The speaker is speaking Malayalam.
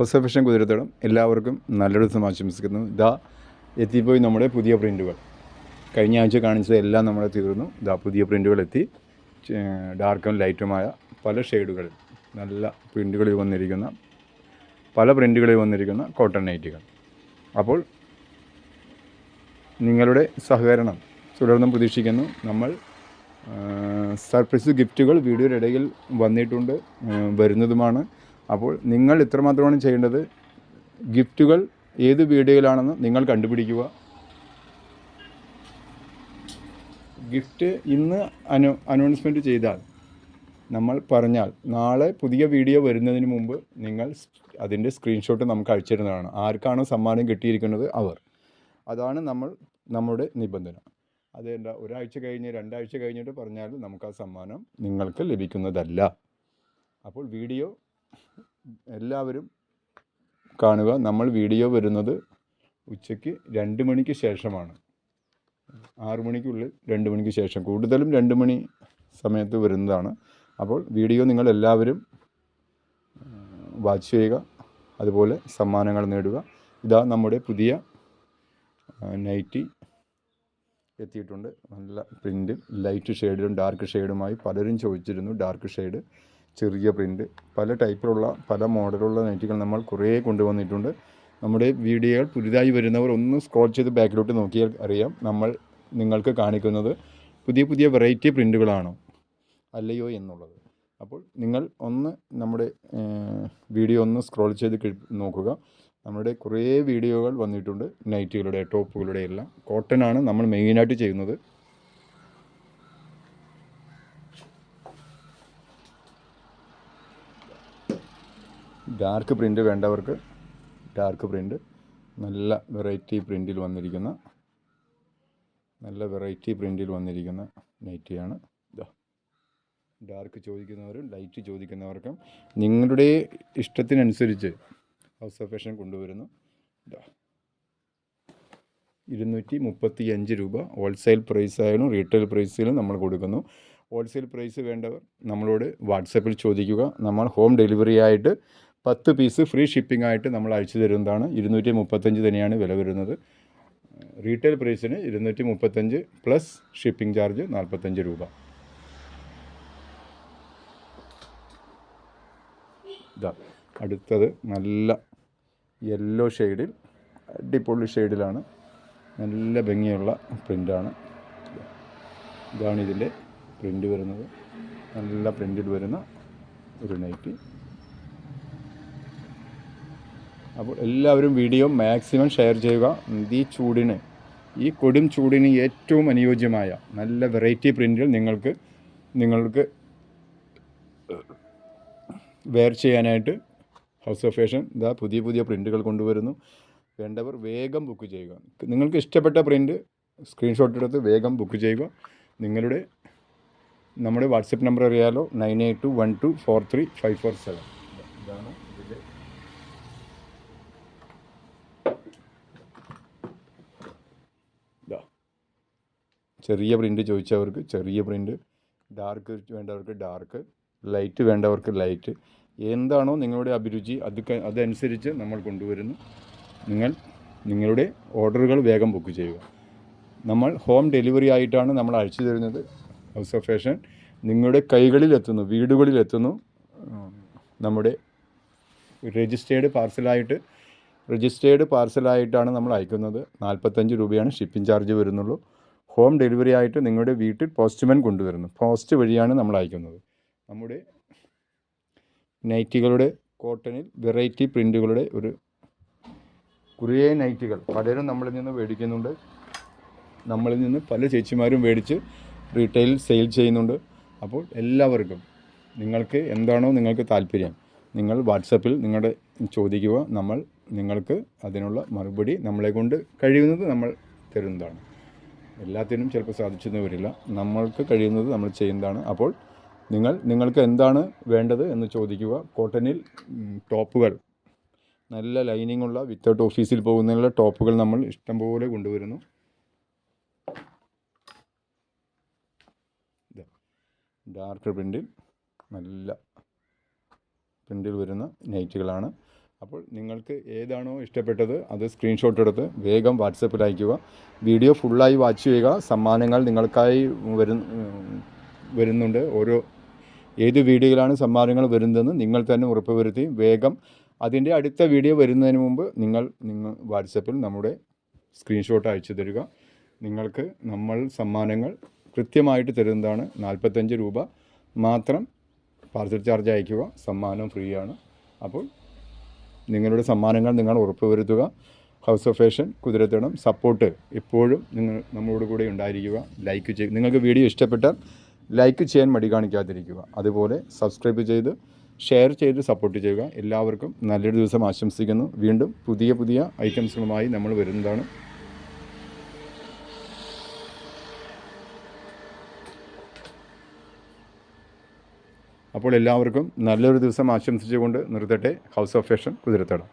ഹൊസഫഷൻ കുതിരത്തടം എല്ലാവർക്കും നല്ലൊരു ദിവസം ആശംസിക്കുന്നു. ഇതാ എത്തിപ്പോയി നമ്മുടെ പുതിയ പ്രിന്റുകൾ കഴിഞ്ഞ ആഴ്ച കാണിച്ചത് എല്ലാം നമ്മളെ തീർന്നു. ഇതാ പുതിയ പ്രിന്റുകൾ എത്തി ഡാർക്കും ലൈറ്റുമായ പല ഷെയ്ഡുകളിൽ നല്ല പ്രിന്റുകളിൽ വന്നിരിക്കുന്ന പല പ്രിന്റുകളിൽ വന്നിരിക്കുന്ന കോട്ടൺ നൈറ്റുകൾ അപ്പോൾ നിങ്ങളുടെ സഹകരണം തുടർന്നും പ്രതീക്ഷിക്കുന്നു. നമ്മൾ സർപ്രൈസ് ഗിഫ്റ്റുകൾ വീഡിയോയുടെ ഇടയിൽ വന്നിട്ടുണ്ട്. വരുന്നതുമാണ്. അപ്പോൾ നിങ്ങൾ ഇത്രമാത്രമാണ് ചെയ്യേണ്ടത് ഗിഫ്റ്റുകൾ ഏത് വീഡിയോയിലാണെന്ന് നിങ്ങൾ കണ്ടുപിടിക്കുക. ഗിഫ്റ്റ് ഇന്ന് അനു അനൗൺസ്മെന്റ് ചെയ്താൽ നമ്മൾ പറഞ്ഞാൽ നാളെ പുതിയ വീഡിയോ വരുന്നതിന് മുമ്പ് നിങ്ങൾ അതിന്റെ സ്ക്രീൻഷോട്ട് നമുക്ക് അയച്ചിരുന്നതാണ് ആർക്കാണോ സമ്മാനം കിട്ടിയിരിക്കുന്നത് അവർ. അതാണ് നമ്മൾ നമ്മുടെ നിബന്ധന. അതെന്താ? ഒരാഴ്ച കഴിഞ്ഞ് രണ്ടാഴ്ച കഴിഞ്ഞിട്ട് പറഞ്ഞാൽ നമുക്ക് ആ സമ്മാനം നിങ്ങൾക്ക് ലഭിക്കുന്നതല്ല. അപ്പോൾ വീഡിയോ എല്ലാവരും കാണുക. നമ്മൾ വീഡിയോ വരുന്നത് ഉച്ചയ്ക്ക് രണ്ട് മണിക്ക് ശേഷമാണ്. ആറു മണിക്കുള്ളിൽ രണ്ട് മണിക്ക് ശേഷം. കൂടുതലും രണ്ട് മണി സമയത്ത് വരുന്നതാണ്. അപ്പോൾ വീഡിയോ നിങ്ങൾ എല്ലാവരും വാച്ച് ചെയ്യുക. അതുപോലെ സമ്മാനങ്ങൾ നേടുക. ഇതാ നമ്മുടെ പുതിയ നൈറ്റി എത്തിയിട്ടുണ്ട്. നല്ല പ്രിന്റും ലൈറ്റ് ഷെയ്ഡിലും ഡാർക്ക് ഷെയ്ഡുമായി പലരും ചോദിച്ചിരുന്നു. ഡാർക്ക് ഷെയ്ഡ് ചെറിയ പ്രിന്റ് പല ടൈപ്പിലുള്ള പല മോഡലുള്ള നൈറ്റികൾ നമ്മൾ കുറേ കൊണ്ടുവന്നിട്ടുണ്ട്. നമ്മുടെ വീഡിയോകൾ പുതിയതായി വരുന്നവർ ഒന്ന് സ്ക്രോൾ ചെയ്ത് ബാക്കിലോട്ട് നോക്കിയാൽ അറിയാം നമ്മൾ നിങ്ങൾക്ക് കാണിക്കുന്നത് പുതിയ പുതിയ വെറൈറ്റി പ്രിന്റുകളാണോ അല്ലയോ എന്നുള്ളത്. അപ്പോൾ നിങ്ങൾ ഒന്ന് നമ്മുടെ വീഡിയോ ഒന്ന് സ്ക്രോൾ ചെയ്ത് നോക്കുക. നമ്മുടെ കുറേ വീഡിയോകൾ വന്നിട്ടുണ്ട്. നൈറ്റുകളുടെ ടോപ്പുകളുടെ എല്ലാം. കോട്ടൺ ആണ് നമ്മൾ മെയിനായിട്ട് ചെയ്യുന്നത്. ഡാർക്ക് പ്രിന്റ് വേണ്ടവർക്ക് ഡാർക്ക് പ്രിന്റ് നല്ല വെറൈറ്റി പ്രിന്റിൽ വന്നിരിക്കുന്ന നല്ല വെറൈറ്റി പ്രിന്റിൽ വന്നിരിക്കുന്ന നൈറ്റിയാണ്. ഇതാ ഡാർക്ക് ചോദിക്കുന്നവരും ലൈറ്റ് ചോദിക്കുന്നവർക്കും നിങ്ങളുടെ ഇഷ്ടത്തിനനുസരിച്ച് ഹൗസ് ഓഫ് ഫാഷൻ കൊണ്ടുവരുന്നു. ഇതാ ഇരുന്നൂറ്റി മുപ്പത്തി അഞ്ച് രൂപ ഹോൾസെയിൽ പ്രൈസായാലും റീറ്റെയിൽ പ്രൈസിലും നമ്മൾ കൊടുക്കുന്നു. ഹോൾസെയിൽ പ്രൈസ് വേണ്ടവർ നമ്മളോട് വാട്സപ്പിൽ ചോദിക്കുക. നമ്മൾ ഹോം ഡെലിവറി ആയിട്ട് പത്ത് പീസ് ഫ്രീ ഷിപ്പിംഗ് ആയിട്ട് നമ്മൾ അയച്ചു തരുന്നതാണ്. ഇരുന്നൂറ്റി മുപ്പത്തഞ്ച് തന്നെയാണ് വില വരുന്നത്. റീറ്റെയിൽ പ്രൈസിന് ഇരുന്നൂറ്റി മുപ്പത്തഞ്ച് പ്ലസ് ഷിപ്പിംഗ് ചാർജ് നാൽപ്പത്തഞ്ച് രൂപ. ഇതാ അടുത്തത് നല്ല യെല്ലോ ഷെയ്ഡിൽ അടിപൊളി ഷെയ്ഡിലാണ് നല്ല ഭംഗിയുള്ള പ്രിന്റാണ് ഇതാണ് ഇതിന്റെ പ്രിന്റ് വരുന്നത്. നല്ല പ്രിന്റിൽ വരുന്ന ഒരു നൈറ്റി അപ്പോൾ എല്ലാവരും വീഡിയോ മാക്സിമം ഷെയർ ചെയ്യുക. ഈ ചൂടിന് ഈ കൊടും ചൂടിന് ഏറ്റവും അനുയോജ്യമായ നല്ല വെറൈറ്റി പ്രിന്റുകൾ നിങ്ങൾക്ക് നിങ്ങൾക്ക് വെയർ ചെയ്യാനായിട്ട് ഹൗസ് ഓഫ് ഫാഷൻ ഇതാ പുതിയ പുതിയ പ്രിന്റുകൾ കൊണ്ടുവരുന്നു. വേണ്ടവർ വേഗം ബുക്ക് ചെയ്യുക. നിങ്ങൾക്ക് ഇഷ്ടപ്പെട്ട പ്രിന്റ് സ്ക്രീൻഷോട്ട് എടുത്ത് വേഗം ബുക്ക് ചെയ്യുക. നിങ്ങളുടെ നമ്മുടെ വാട്സപ്പ് നമ്പർ അറിയാലോ? Nine eight two one two four three five four seven ഇതാണ് ചെറിയ പ്രിന്റ് ചോദിച്ചവർക്ക് ചെറിയ പ്രിന്റ് ഡാർക്ക് വേണ്ടവർക്ക് ഡാർക്ക് ലൈറ്റ് വേണ്ടവർക്ക് ലൈറ്റ് എന്താണോ നിങ്ങളുടെ അഭിരുചി അത് അതനുസരിച്ച് നമ്മൾ കൊണ്ടുവരുന്നു. നിങ്ങൾ നിങ്ങളുടെ ഓർഡറുകൾ വേഗം ബുക്ക് ചെയ്യുക. നമ്മൾ ഹോം ഡെലിവറി ആയിട്ടാണ് നമ്മൾ അയച്ചു തരുന്നത്. ഹൗസ് ഓഫ് ഫാഷൻ നിങ്ങളുടെ വീടുകളിൽ എത്തുന്നു. നമ്മുടെ രജിസ്റ്റേർഡ് പാർസലായിട്ട് രജിസ്റ്റേർഡ് പാർസലായിട്ടാണ് നമ്മൾ അയക്കുന്നത്. നാൽപ്പത്തഞ്ച് രൂപയാണ് ഷിപ്പിംഗ് ചാർജ് വരുന്നുള്ളൂ. ഹോം ഡെലിവറി ആയിട്ട് നിങ്ങളുടെ വീട്ടിൽ പോസ്റ്റ്മാൻ കൊണ്ടുവരുന്നു. പോസ്റ്റ് വഴിയാണ് നമ്മൾ അയക്കുന്നത്. നമ്മുടെ നൈറ്റികളുടെ കോട്ടണിൽ വെറൈറ്റി പ്രിന്റുകളുടെ ഒരു കുറേ നൈറ്റികൾ. പലരും നമ്മളിൽ നിന്ന് മേടിക്കുന്നുണ്ട്. നമ്മളിൽ നിന്ന് പല ചേച്ചിമാരും മേടിച്ച് റീറ്റെയിൽ സെയിൽ ചെയ്യുന്നുണ്ട്. അപ്പോൾ എല്ലാവർക്കും നിങ്ങൾക്ക് എന്താണോ നിങ്ങൾക്ക് താല്പര്യം നിങ്ങൾ വാട്സപ്പിൽ നിങ്ങളുടെ ചോദിക്കുക. നമ്മൾ നിങ്ങൾക്ക് അതിനുള്ള മറുപടി നമ്മളെ കൊണ്ട് കഴിയുന്നത് നമ്മൾ തരുന്നതാണ്. എല്ലാത്തിനും ചിലപ്പോൾ സാധിച്ചെന്ന് വരില്ല. നമ്മൾക്ക് കഴിയുന്നത് നമ്മൾ ചെയ്യുന്നതാണ്. അപ്പോൾ നിങ്ങൾ നിങ്ങൾക്ക് എന്താണ് വേണ്ടത് എന്ന് ചോദിക്കുക. കോട്ടനിൽ ടോപ്പുകൾ. നല്ല ലൈനിങ് ഉള്ള വിത്തൗട്ട് ഓഫീസിൽ പോകുന്നതിനുള്ള ടോപ്പുകൾ നമ്മൾ ഇഷ്ടംപോലെ കൊണ്ടുവരുന്നു. ഡാർക്ക് പ്രിന്റിൽ നല്ല പ്രിന്റിൽ വരുന്ന നൈറ്റുകളാണ്. അപ്പോൾ നിങ്ങൾക്ക് ഏതാണോ ഇഷ്ടപ്പെട്ടത് അത് സ്ക്രീൻഷോട്ട് എടുത്ത് വേഗം വാട്സപ്പിൽ അയയ്ക്കുക. വീഡിയോ ഫുള്ളായി വാച്ച് ചെയ്യുക. സമ്മാനങ്ങൾ നിങ്ങൾക്കായി വരു വരുന്നുണ്ട്. ഓരോ ഏത് വീഡിയോയിലാണ് സമ്മാനങ്ങൾ വരുന്നതെന്ന് നിങ്ങൾ തന്നെ ഉറപ്പുവരുത്തി വേഗം അതിന്റെ അടുത്ത വീഡിയോ വരുന്നതിന് മുമ്പ് നിങ്ങൾ നിങ്ങൾ വാട്സപ്പിൽ നമ്മുടെ സ്ക്രീൻഷോട്ട് അയച്ചു തരിക. നിങ്ങൾക്ക് നമ്മൾ സമ്മാനങ്ങൾ കൃത്യമായിട്ട് തരുന്നതാണ് നാൽപ്പത്തഞ്ച് രൂപ മാത്രം പാർസൽ ചാർജ് അയയ്ക്കുക. സമ്മാനം ഫ്രീ ആണ്. അപ്പോൾ നിങ്ങളുടെ സമ്മാനങ്ങൾ നിങ്ങൾ ഉറപ്പുവരുത്തുക. House of fashion Kuthirathadam support എപ്പോഴും നിങ്ങൾ നമ്മളോട് കൂടെ ഉണ്ടായിരിക്കുക. ലൈക്ക് ചെയ്യുക നിങ്ങൾക്ക് വീഡിയോ ഇഷ്ടപ്പെട്ടാൽ ലൈക്ക് ചെയ്യാൻ മടി കാണിക്കാതിരിക്കുക. അതുപോലെ സബ്സ്ക്രൈബ് ചെയ്ത് ഷെയർ ചെയ്ത് സപ്പോർട്ട് ചെയ്യുക. എല്ലാവർക്കും നല്ലൊരു ദിവസം ആശംസിക്കുന്നു. വീണ്ടും പുതിയ പുതിയ ഐറ്റംസുകളുമായി നമ്മൾ വരുന്നതാണ്. അപ്പോൾ എല്ലാവർക്കും നല്ലൊരു ദിവസം ആശംസിച്ചുകൊണ്ട് നിർത്തട്ടെ. House of fashion Kuthirathadam.